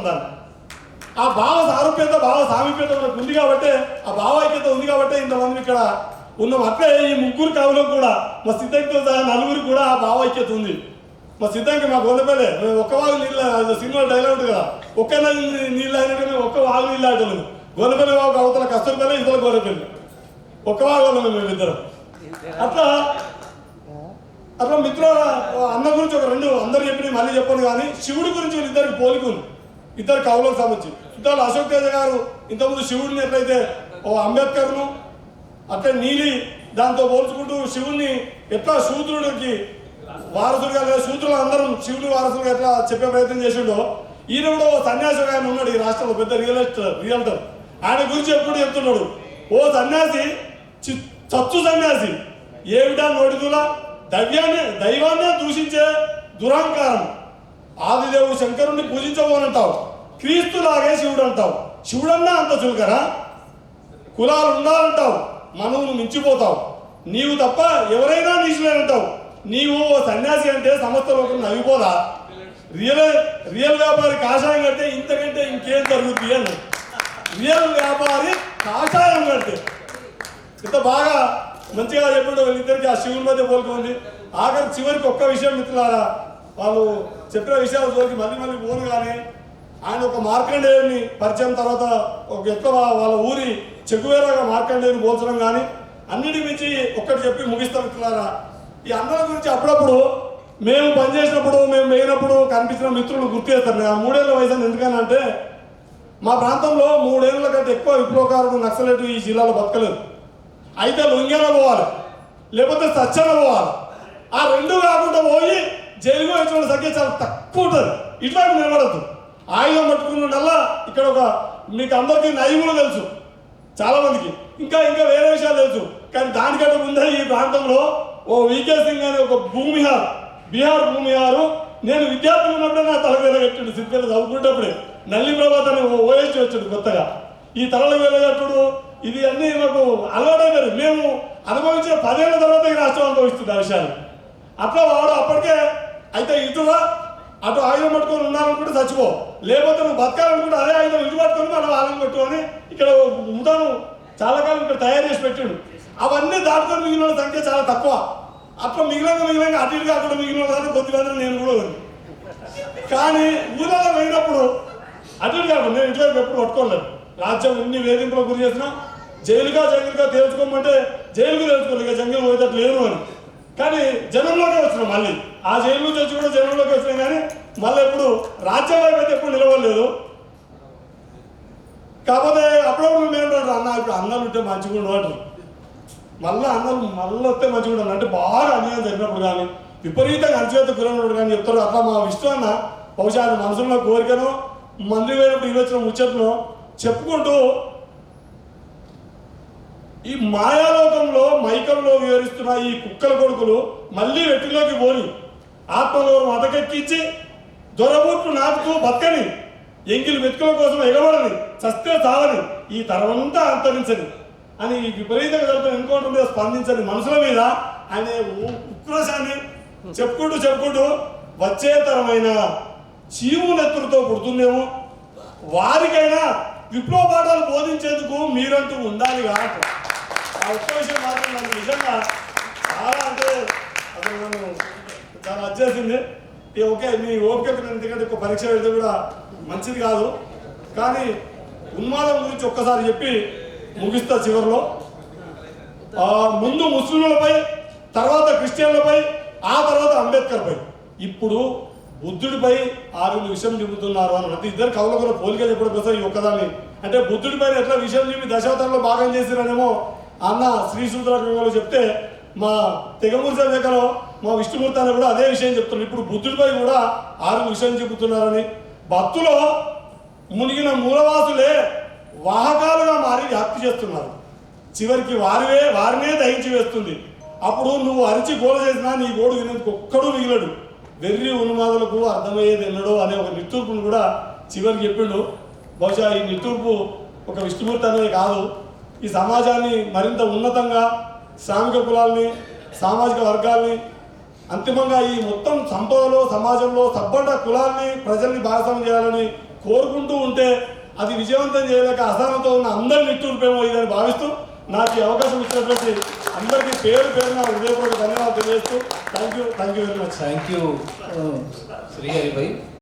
ఉండాలి ఆ భావ సారూప్యత భావ సామీప్యత మనకు ఉంది కాబట్టి ఆ భావైక్యత ఉంది కాబట్టి ఇంతమంది ఇక్కడ ఉన్నాం అట్లే ఈ ముగ్గురు కవులకు కూడా మా సిద్ధంతో సహా నలుగురికి కూడా ఆ భావైక్యత ఉంది. మా సిద్ధంకి మా గొంతపల్లె మేము ఒక్క వాగు నీళ్ళ సినిమా డైలాగ్ ఉంటుంది కదా ఒక్క నది నీళ్ళు అయినట్టు మేము ఒక్క వాగు నీళ్ళు ఆటలు గొంతపల్లి వాగు అవతల కస్తూరిపల్లి ఇతర గొర్రెపల్లి ఒక్క వాగు మేము ఇద్దరం. అట్లా అట్లా మిత్రుల అన్న గురించి ఒక రెండు అందరు చెప్పిన మళ్ళీ చెప్పను కానీ శివుడి గురించి వీళ్ళిద్దరికి పోలికుంది ఇద్దరు కవులకు సంబంధించి. ఇద్దరు అశోక్ తేజ గారు ఇంతకుముందు శివుడిని ఎట్లయితే ఓ అంబేద్కర్ను అట్లే నీలి దాంతో పోల్చుకుంటూ శివుణ్ణి ఎట్లా శూద్రుడికి వారసుడిగా లేదా శూద్రులు అందరం శివుడి వారసులుగా ఎట్లా చెప్పే ప్రయత్నం చేసిండో ఈయన కూడా ఓ సన్యాసి ఆయన ఉన్నాడు ఈ రాష్ట్రంలో పెద్ద రియల్ రియల్టర్ ఆయన గురించి ఎప్పుడు చెప్తున్నాడు? ఓ సన్యాసి చచ్చు సన్యాసి ఏమిటా నోటిదులా దవ్యాన్ని దైవాన్నే దూషించే దురహంకారం ఆదిదేవుడు శంకరుణ్ణి పూజించబోనంటావు. క్రీస్తులాగే శివుడు అంటావు శివుడన్నా అంత చులకరా కులాలు ఉండాలంటావు. మనవును మించిపోతావు. నీవు తప్ప ఎవరైనా నీచులేనంటావు. నీవు ఓ సన్యాసి అంటే సమస్త లోకం నవ్విపోదా? రియల్ రియల్ వ్యాపారి కాషాయం కడితే ఇంతకంటే ఇంకేం జరుగుతుంది అని రియల్ వ్యాపారి కాషాయం కడితే. ఇంత బాగా మంచిగా చెప్పడం వీళ్ళిద్దరికి ఆ శివుని మధ్య పోలుకోండి ఆఖరి చివరికి ఒక్క విషయం మిత్రులారా వాళ్ళు చెప్పిన విషయాలు జోలికి మళ్ళీ మళ్ళీ పోను కానీ ఆయన ఒక మార్కండేయుని పరిచయం తర్వాత ఒక ఎక్కువ వాళ్ళ ఊరి చెక్కువేరాగా మార్కండేయుని పోల్చడం కానీ అన్నిటి మించి ఒక్కటి చెప్పి ముగిస్తాం మిత్రులారా. ఈ అందరి గురించి అప్పుడప్పుడు మేము పనిచేసినప్పుడు మేము వేయినప్పుడు కనిపించిన మిత్రులు గుర్తు చేస్తారు. ఆ మూడేళ్ళ వయసు అని ఎందుకనంటే మా ప్రాంతంలో మూడేళ్ళ కంటే ఎక్కువ విప్లవకారులు నక్సలైట్ ఈ జిల్లాలో బతకలేదు. అయితే లొంగేన పోవాలి లేకపోతే సచ్చన పోవాలి. ఆ రెండు కాకుండా పోయి జైలుకు వచ్చిన సంఖ్య చాలా తక్కువ ఉంటుంది. ఇట్లా నిలబడద్దు. ఆయుధం పట్టుకున్నదల్లా ఇక్కడ ఒక మీకు అందరికీ నయములు తెలుసు చాలామందికి. ఇంకా ఇంకా వేరే విషయాలు తెలుసు. కానీ దానికంటే ముందే ఈ ప్రాంతంలో ఓ వికే సింగ్ అనే ఒక భూమిహార్ బీహార్ భూమిహారు నేను విద్యార్థి ఉన్నప్పుడే నా తల వేల కట్టాడు సిద్ధిలో చదువుకునేటప్పుడే. నల్లి ప్రభాత్ అని ఓ ఓఎస్ వచ్చాడు కొత్తగా. ఈ తలల వేలగట్టుడు ఇది అన్ని మాకు అలవాటైపోయింది మేము అనుభవించిన పదేళ్ళ తర్వాత ఈ రాష్ట్రం అనుభవిస్తుంది ఆ విషయాలు అట్లా వాడు అప్పటికే అయితే ఇటుగా అటు ఆయుధం పట్టుకొని ఉన్నారనుకుంటే చచ్చిపో. లేకపోతే నువ్వు బతకాలనుకుంటే అదే ఆయుధం ఇటు పట్టుకొని మనం ఆలం పెట్టుకొని ఇక్కడ ముదాను చాలా కాలం ఇక్కడ తయారు చేసి పెట్టాడు. అవన్నీ దాటుకొని మిగిలిన వాళ్ళ సంఖ్య చాలా తక్కువ. అట్లా మిగిలిన మిగిలిన అటు ఇటు కాకుండా మిగిలిన వాళ్ళు కొద్దిమంది నేను కూడా కానీ ఊళ్ళలో పోయినప్పుడు అటు ఇటు కాకుండా నేను ఇంట్లో ఎప్పుడు పట్టుకోలేదు. రాజ్యం ఎన్ని వేధింపులకు గురి చేసినా జైలుగా జంగిలుగా తేల్చుకోమంటే జైలుకు తేల్చుకోలేదు. ఇక జంగిల్ పోయేటట్టు లేను అని. కానీ జనంలోనే వచ్చినాం మళ్ళీ. ఆ జైలు నుంచి వచ్చి కూడా జనంలోకి వచ్చినాం కానీ మళ్ళీ ఎప్పుడు రాజ్యం వైపు అయితే ఎప్పుడు నిలవలేదు కాకపోతే అప్పుడప్పుడు మేము అన్న ఇప్పుడు అన్నాలు ఉంటే మంచిగా ఉండవు మళ్ళీ అన్నాలు మళ్ళీ వస్తే మంచిగా ఉండాలి అంటే బాగా అన్యాయం జరిగినప్పుడు కానీ విపరీతంగా అణచివేత గురైనప్పుడు కానీ చెప్తారు. అట్లా మా విష్ణు అన్న బహుశా అది మనసులో కోరికను మంది పోయినప్పుడు ఈ వచ్చిన ముచ్చట్ను చెప్పుకుంటూ ఈ మాయాలోకంలో మైకంలో వివరిస్తున్న ఈ కుక్కల కొడుకులు మళ్ళీ వెట్టిలోకి పోని ఆత్మలో మతకెక్కించి దొరబూట్లు నాటుతూ బతకని ఎంగిలి వెతుకుల కోసం ఎగబడని చస్తే చావని ఈ తరమంతా అంతరించని అని ఈ విపరీతంగా జరుగుతున్న ఎన్కౌంటర్ మీద స్పందించని మనుషుల మీద ఆయన ఉక్రోశాన్ని చెప్పుకుంటూ చెప్పుకుంటూ వచ్చే తరమైన చీము నెత్తులతో పుడుతుందేమో. వారికైనా విప్లవ పాఠాలు బోధించేందుకు మీరంటూ ఉండాలి కాదు ఆ ఒక్క మాత్రం నన్ను నిజంగా చాలా అంటే అసలు నన్ను చాలా వచ్చేసింది ఈ ఓకే మీ ఓపికకు ఎందుకంటే ఒక పరీక్ష పెడితే కూడా మంచిది కాదు. కానీ ఉన్మాదం గురించి ఒక్కసారి చెప్పి ముగిస్తా చివరిలో. ముందు ముస్లింలపై తర్వాత క్రిస్టియన్లపై ఆ తర్వాత అంబేద్కర్పై. ఇప్పుడు బుద్ధుడిపై ఆరుగురు విషయం చెబుతున్నారు అని అంటే ఇద్దరు కవుల కూడా పోలిక చెప్పడం కోసం ఈ ఒక్కదాన్ని. అంటే బుద్ధుడిపై ఎట్లా విషయం చెప్పి దశావతారంలో భాగం చేసిరనేమో అన్న శ్రీ సూత్రాలు చెప్తే మా తెగమూర్తి దగ్గర మా విష్ణుమూర్తి అని కూడా అదే విషయం చెప్తున్నారు. ఇప్పుడు బుద్ధుడిపై కూడా ఆరు విషయం చెబుతున్నారని. భక్తులో మునిగిన మూలవాసులే వాహకాలుగా మారి వ్యాప్తి చేస్తున్నారు. చివరికి వారివే వారినే దహించి వేస్తుంది. అప్పుడు నువ్వు అరిచి గోల చేసినా నీ గోడు వినేందుకు ఒక్కడూ మిగిలడు. వెర్రి ఉన్మాదులకు అర్థమయ్యేది ఎన్నడో అనే ఒక నిట్టూర్పును కూడా చివరికి చెప్పిండు. బహుశా ఈ నిట్టూర్పు ఒక విష్ణుమూర్తి అనేది కాదు. ఈ సమాజాన్ని మరింత ఉన్నతంగా శ్రామిక కులాల్ని సామాజిక వర్గాల్ని అంతిమంగా ఈ మొత్తం సంపదలో సమాజంలో సబ్బడ్డ కులాల్ని ప్రజల్ని భాగస్వామ్యం చేయాలని కోరుకుంటూ ఉంటే అది విజయవంతం చేయలేక అసహనంతో ఉన్న అందరి నిట్టూర్పేమో ఇదని భావిస్తూ నాకు ఈ అవకాశం ఇచ్చినటువంటి అందరికీ పేరు పేరు నా హృదయపూర్వక ధన్యవాదాలు తెలియజేస్తూ. Thank you thank you very much thank you Srihari Bhai